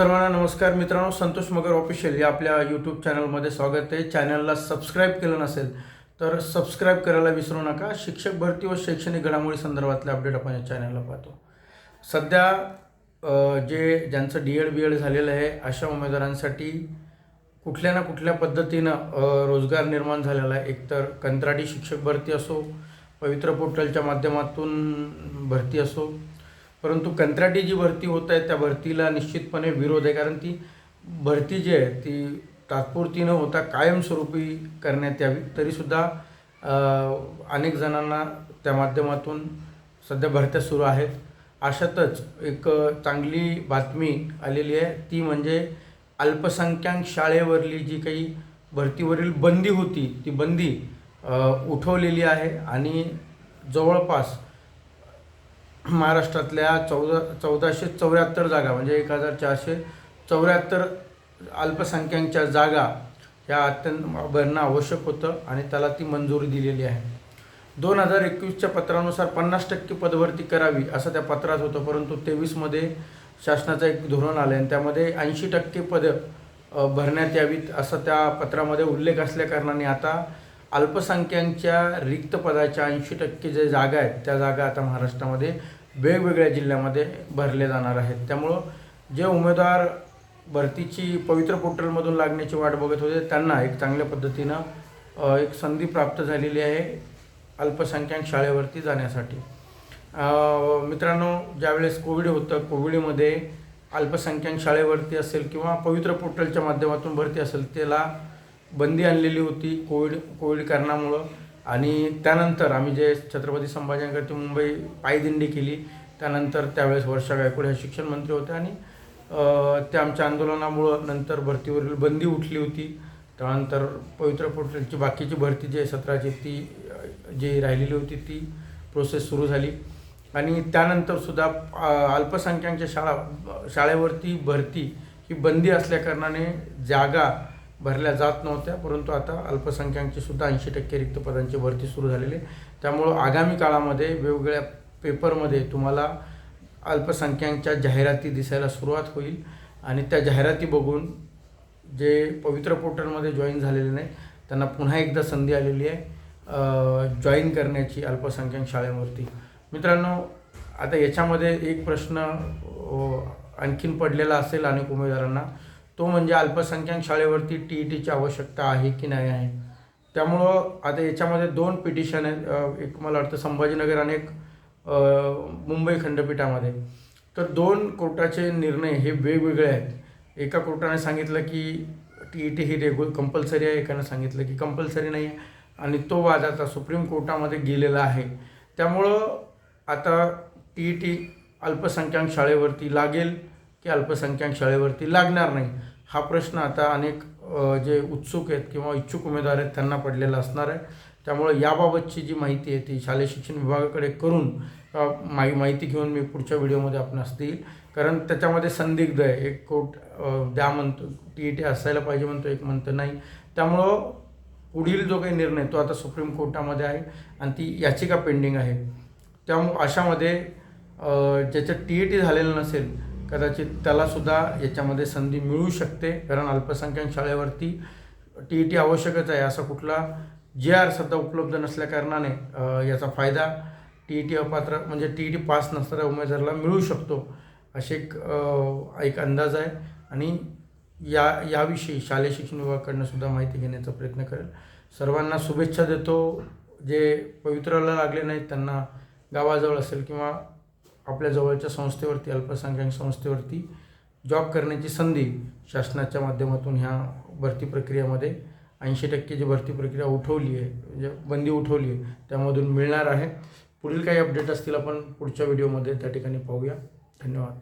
सर्वांना नमस्कार मित्रांनो संतोष मगर ऑफिशियल या आपल्या यूट्यूब चॅनलमध्ये स्वागत आहे. चॅनलला सबस्क्राईब केलं नसेल तर सबस्क्राईब करायला विसरू नका. शिक्षक भरती व शैक्षणिक घडामोडी संदर्भातले अपडेट आपण या चॅनलला पाहतो. सध्या जे ज्यांचं डी एड बी एड झालेलं आहे अशा उमेदवारांसाठी कुठल्या ना कुठल्या पद्धतीनं रोजगार निर्माण झालेला आहे. एकतर कंत्राटी शिक्षक भरती असो पवित्र पोर्टलच्या माध्यमातून भरती असो परंतु कंत्राटी जी भरती होत आहे त्या भरतीला निश्चितपणे विरोध आहे. कारण ती भरती जी आहे ती तात्पुरती न होता कायमस्वरूपी करण्यात यावी. तरीसुद्धा अनेक जणांना त्या माध्यमातून सध्या भरत्या सुरू आहेत. अशातच एक चांगली बातमी आलेली आहे. ती म्हणजे अल्पसंख्याक शाळेवरली जी काही भरतीवरील बंदी होती ती बंदी उठवलेली आहे. आणि जवळपास महाराष्ट्रातल्या चौदा चौदाशे चौऱ्याहत्तर जागा म्हणजे एक हजार चारशे चौऱ्याहत्तर अल्पसंख्याकच्या जागा ह्या अत्यंत भरणं आवश्यक होतं आणि त्याला ती मंजुरी दिलेली आहे. दोन हजार एकवीसच्या पत्रानुसार पन्नास टक्के पदभरती करावी असं त्या पत्रात होतं परंतु तेवीसमध्ये शासनाचं एक धोरण आलं आणि त्यामध्ये ऐंशी टक्के पदं भरण्यात यावीत असं त्या पत्रामध्ये उल्लेख असल्याकारणाने आता अल्पसंख्याकच्या रिक्त पदाच्या ऐंशी टक्के जे जागा आहेत त्या जागा आता महाराष्ट्रामध्ये वेगवेगळ्या जिल्ह्यामध्ये भरले जाणार आहेत. त्यामुळं जे उमेदवार भरतीची पवित्र पोर्टलमधून लागण्याची वाट बघत होते त्यांना एक चांगल्या पद्धतीनं एक संधी प्राप्त झालेली आहे अल्पसंख्याक शाळेवरती जाण्यासाठी. मित्रांनो ज्यावेळेस कोविड होतं कोविडमध्ये अल्पसंख्याक शाळेवरती असेल किंवा पवित्र पोर्टलच्या माध्यमातून भरती असेल त्याला बंदी आणलेली होती कोविड कोविड कारणामुळं. आणि त्यानंतर आम्ही जे छत्रपती संभाजीनगरची मुंबई पायदिंडी केली त्यानंतर त्यावेळेस वर्षा गायकवाड ह्या शिक्षण मंत्री होत्या आणि त्या आमच्या आंदोलनामुळं नंतर भरतीवरील बंदी उठली होती. त्यानंतर पवित्र पोर्टलची बाकीची भरती जी आहे ती जी राहिलेली होती ती प्रोसेस सुरू झाली. आणि त्यानंतरसुद्धा अल्पसंख्याकच्या शाळा शाळेवरती भरती ही बंदी असल्याकारणाने जागा भरल्या जात नव्हत्या परंतु आता अल्पसंख्याकची सुद्धा ऐंशी टक्के रिक्त पदांची भरती सुरू झालेली आहे. त्यामुळं आगामी काळामध्ये वेगवेगळ्या पेपरमध्ये तुम्हाला अल्पसंख्याकच्या जाहिराती दिसायला सुरुवात होईल. आणि त्या जाहिराती बघून जे पवित्र पोर्टलमध्ये जॉईन झालेले नाही त्यांना पुन्हा एकदा संधी आलेली आहे जॉईन करण्याची अल्पसंख्याक शाळेवरती. मित्रांनो आता याच्यामध्ये एक प्रश्न आणखीन पडलेला असेल अनेक उमेदवारांना. तो म्हणजे अल्पसंख्याक शाळेवरती टी ई टीची आवश्यकता आहे की नाही आहे? त्यामुळं आता याच्यामध्ये दोन पिटिशन आहेत. एक मला वाटतं संभाजीनगर आणि एक मुंबई खंडपीठामध्ये. तर दोन कोर्टाचे निर्णय हे वेगवेगळे आहेत. एका कोर्टाने सांगितलं की टी ई टी ही रेगु कंपल्सरी आहे. एकानं सांगितलं की कंपल्सरी नाही आहे आणि तो वाद आता सुप्रीम कोर्टामध्ये गेलेला आहे. त्यामुळं आता टी ई टी अल्पसंख्याक शाळेवरती लागेल. की अल्पसंख्याक शाळेवरती लागणार नाही. हा प्रश्न आता अनेक जे उत्सुक आहेत किंवा इच्छुक उमेदवार आहेत त्यांना पडलेला असणार आहे. त्यामुळे याबाबतची जी माहिती आहे ती शालेय शिक्षण विभागाकडे करून माहि माहिती घेऊन मी पुढच्या व्हिडिओमध्ये आपणास देईल कारण त्याच्यामध्ये संदिग्ध आहे. एक कोर्ट द्या म्हणतो टी ई टी असायला पाहिजे म्हणतो एक म्हणतं नाही. त्यामुळं पुढील जो काही निर्णय तो आता सुप्रीम कोर्टामध्ये आहे आणि ती याचिका पेंडिंग आहे. त्यामुळं अशामध्ये ज्याचं टी ई टी झालेलं नसेल कदाचित त्यालासुद्धा याच्यामध्ये संधी मिळू शकते कारण अल्पसंख्याक शाळेवरती टी ई टी आवश्यकच आहे असा कुठला जे आर सध्या उपलब्ध नसल्याकारणाने याचा फायदा टी ई टी अपात्र म्हणजे टी ई टी पास नसणाऱ्या उमेदवाराला मिळू शकतो असे एक एक अंदाज आहे. आणि या याविषयी शालेय शिक्षण विभागाकडनं सुद्धा माहिती घेण्याचा प्रयत्न करेल. सर्वांना शुभेच्छा देतो. जे पवित्राला लागले नाहीत त्यांना गावाजवळ असेल किंवा आपल्या जवळच्या संस्थेवरती अल्पसंख्याक संस्थेवरती जॉब करण्याची संधी शासनाच्या माध्यमातून ह्या भरती प्रक्रियेमध्ये ऐंशी टक्के जी भरती प्रक्रिया उठवली आहे म्हणजे बंदी उठवली आहे त्यामधून मिळणार आहे. पुढील काही अपडेट असतील आपण पुढच्या व्हिडिओमध्ये त्या ठिकाणी पाहूया. धन्यवाद.